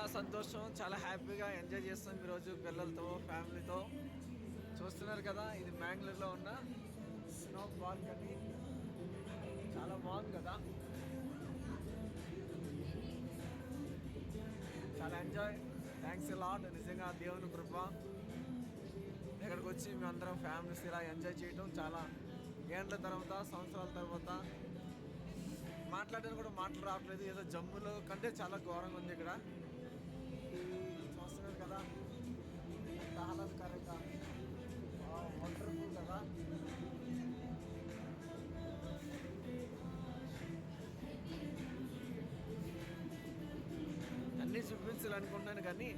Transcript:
చాలా సంతోషం చాలా హ్యాపీగా ఎంజాయ్ చేస్తాం ఈరోజు పిల్లలతో ఫ్యామిలీతో. చూస్తున్నారు కదా ఇది మ్యాంగ్లూర్లో ఉన్న స్నో బాల్కనీ చాలా బాగుంది కదా. చాలా ఎంజాయ్. థ్యాంక్స్ లాడ్ నిజంగా దేవుని కృప. ఇక్కడికి వచ్చి మేమందరం ఫ్యామిలీస్ ఇలా ఎంజాయ్ చేయడం చాలా ఏండ్ల తర్వాత సంవత్సరాల తర్వాత. మాట్లాడడానికి కూడా మాటలు రావట్లేదు. ఏదో జమ్ములో కంటే చాలా ఘోరంగా ఉంది ఇక్కడ. అన్నీ చూపించాలనుకుంటాను కానీ